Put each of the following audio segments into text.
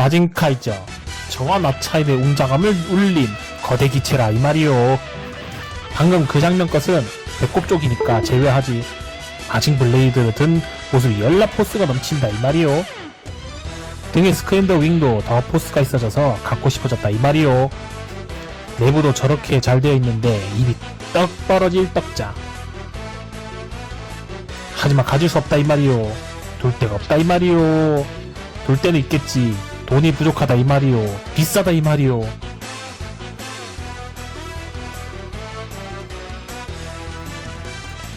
마징카이저 저와 나차임의 웅장함을 울린 거대 기체라 이 말이요 방금 그 장면 것은 배꼽 쪽이니까 제외하지. 마징 블레이드를 든 모습이 열나 포스가 넘친다 이 말이요 등에 스크랜더 윙도 더 포스가 있어져서 갖고 싶어졌다 이 말이요 내부도 저렇게 잘 되어 있는데 입이 떡 벌어질 떡자. 하지만 가질 수 없다 이 말이요 둘 데가 없다 이 말이요 둘 데는 있겠지 돈이 부족하다 이 말이요. 비싸다 이 말이요.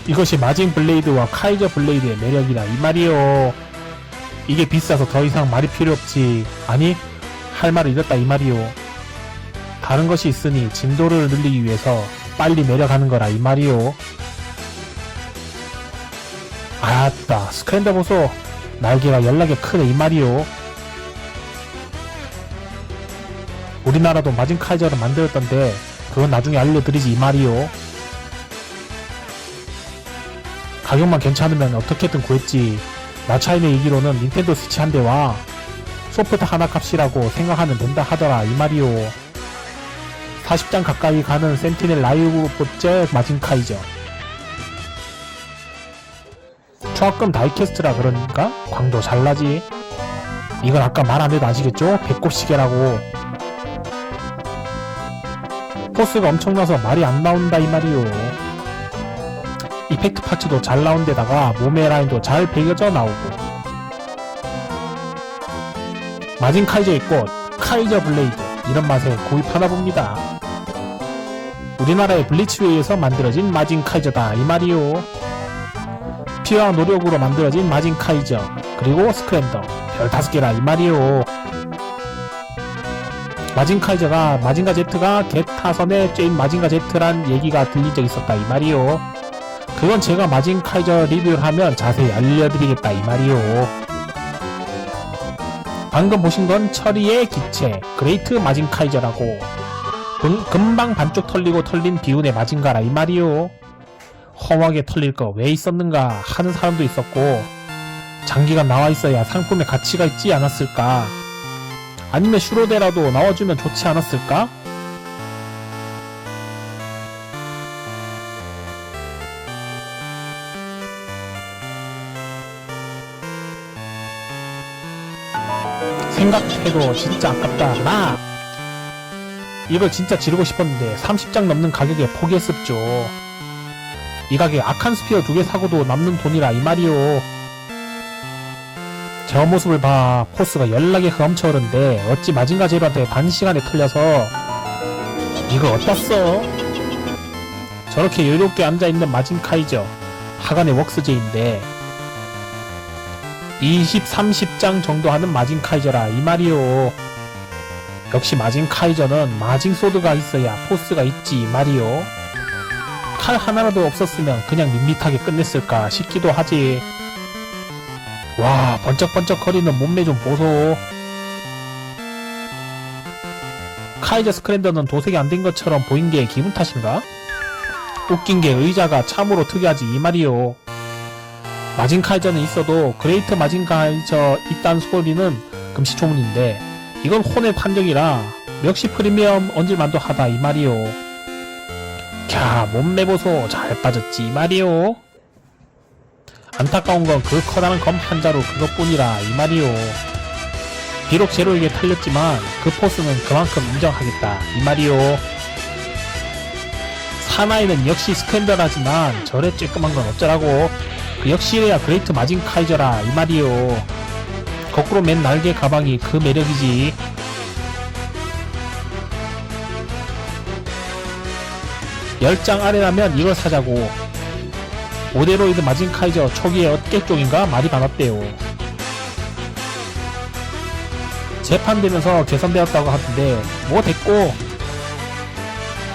이것이 마징 블레이드와 카이저 블레이드의 매력이다 이 말이요. 이게 비싸서 더 이상 말이 필요 없지. 아니 할 말을 잃었다 이 말이요. 다른 것이 있으니 진도를 늘리기 위해서 빨리 내려가는 거라 이 말이요. 아따 스크랜더 보소. 날개가 연락에 크네 이 말이요 우리나라도 마징 카이저를 만들었던데 그건 나중에 알려드리지 이 말이요. 가격만 괜찮으면 어떻게든 구했지. 나차임의 얘기로는 닌텐도 스위치 한 대와 소프트 하나 값이라고 생각하면 된다 하더라 이 말이요. 40장 가까이 가는 센티넬 라이브 보째 마징 카이저. 초합금 다이캐스트라 그러니까 광도 잘나지? 이건 아까 말 안 해도 아시겠죠? 배꼽 시계라고 포스가 엄청나서 말이 안 나온다 이 말이요. 이펙트 파츠도 잘 나온 데다가 몸의 라인도 잘 배겨져 나오고. 마징 카이저의 꽃 카이저 블레이드 이런 맛에 구입하나 봅니다. 우리나라의 블리츠웨이에서 만들어진 마징 카이저다 이 말이요. 피와 노력으로 만들어진 마징 카이저 그리고 스크랜더 별 다섯 개라 이 말이요 마징 카이저가 마징가 제트가 개 타선의 쬐인 마징가 제트란 얘기가 들린 적 있었다 이 말이요 그건 제가 마징 카이저 리뷰를 하면 자세히 알려드리겠다 이 말이요 방금 보신 건 처리의 기체 그레이트 마징 카이저라고. 금, 금방 반쪽 털리고 털린 비운의 마징가라 이 말이요 험하게 털릴 거 왜 있었는가 하는 사람도 있었고 장기가 나와 있어야 상품의 가치가 있지 않았을까 아니면 슈로데라도 나와주면 좋지 않았을까? 생각해도 진짜 아깝다. 나! 이걸 진짜 지르고 싶었는데 30장 넘는 가격에 포기했었죠. 이 가격에 아칸 스피어 두 개 사고도 남는 돈이라 이 말이요 저 모습을 봐 포스가 연락에 흠쳐오른데 어찌 마징가 제로한테 반 시간에 틀려서 이걸 어디다 써? 저렇게 여유롭게 앉아있는 마징 카이저 하간의 웍스제인데 20, 30장 정도 하는 마징 카이저라 이 말이요 역시 마징 카이저는 마징 소드가 있어야 포스가 있지 이 말이요 칼 하나라도 없었으면 그냥 밋밋하게 끝냈을까 싶기도 하지 와 번쩍번쩍 거리는 몸매 좀 보소. 카이저 스크랜더는 도색이 안 된 것처럼 보인 게 기분 탓인가? 웃긴 게 의자가 참으로 특이하지 이 말이요. 마징 카이저는 있어도 그레이트 마징 카이저 있단 소리는 금시초문인데 이건 혼의 판정이라 역시 프리미엄 얹을만도 하다 이 말이요. 캬 몸매 보소. 잘 빠졌지 이 말이요 안타까운 건 그 커다란 검 한자로 그것뿐이라 이 말이요. 비록 제로에게 탈렸지만 그 포스는 그만큼 인정하겠다 이 말이요. 사나이는 역시 스캔들하지만 저래 쬐끔한 건 어쩌라고. 그 역시래야 그레이트 마징 카이저라 이 말이요. 거꾸로 맨 날개 가방이 그 매력이지. 열 장 아래라면 이걸 사자고 오데로이드 마징 카이저 초기의 어깨 쪽인가 말이 많았대요. 재판되면서 개선되었다고 하던데 뭐 됐고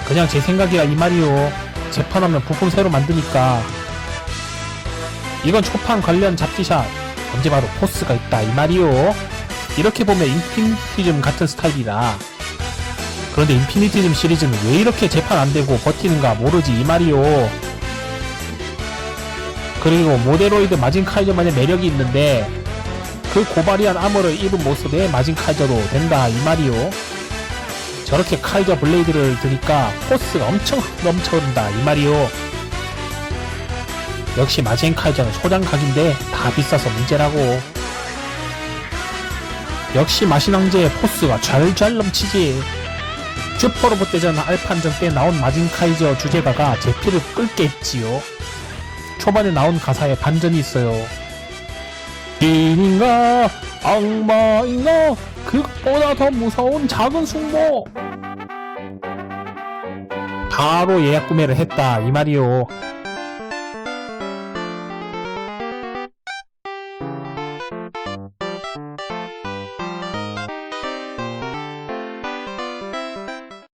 그냥 제 생각이야 이 말이요. 재판하면 부품 새로 만드니까 이건 초판 관련 잡지샷 언제 봐도 포스가 있다 이 말이요. 이렇게 보면 인피니티즘 같은 스타일이라 그런데 인피니티즘 시리즈는 왜 이렇게 재판 안 되고 버티는가 모르지 이 말이요. 그리고 모데로이드 마징 카이저만의 매력이 있는데 그 고바리한 암호를 입은 모습에 마진 카이저도 된다 이 말이요. 저렇게 카이저 블레이드를 드니까 포스가 엄청 넘쳐온다 이 말이요. 역시 마진 카이저는 소장 각인데 다 비싸서 문제라고. 역시 마신왕제의 포스가 잘잘 넘치지. 슈퍼로봇 대전 알판전 때 나온 마진 카이저 주제가가 제 피를 끓게 했지요. 초반에 나온 가사에 반전이 있어요. 인인가 악마인가 그보다 더 무서운 작은 숙모 바로 예약 구매를 했다 이 말이요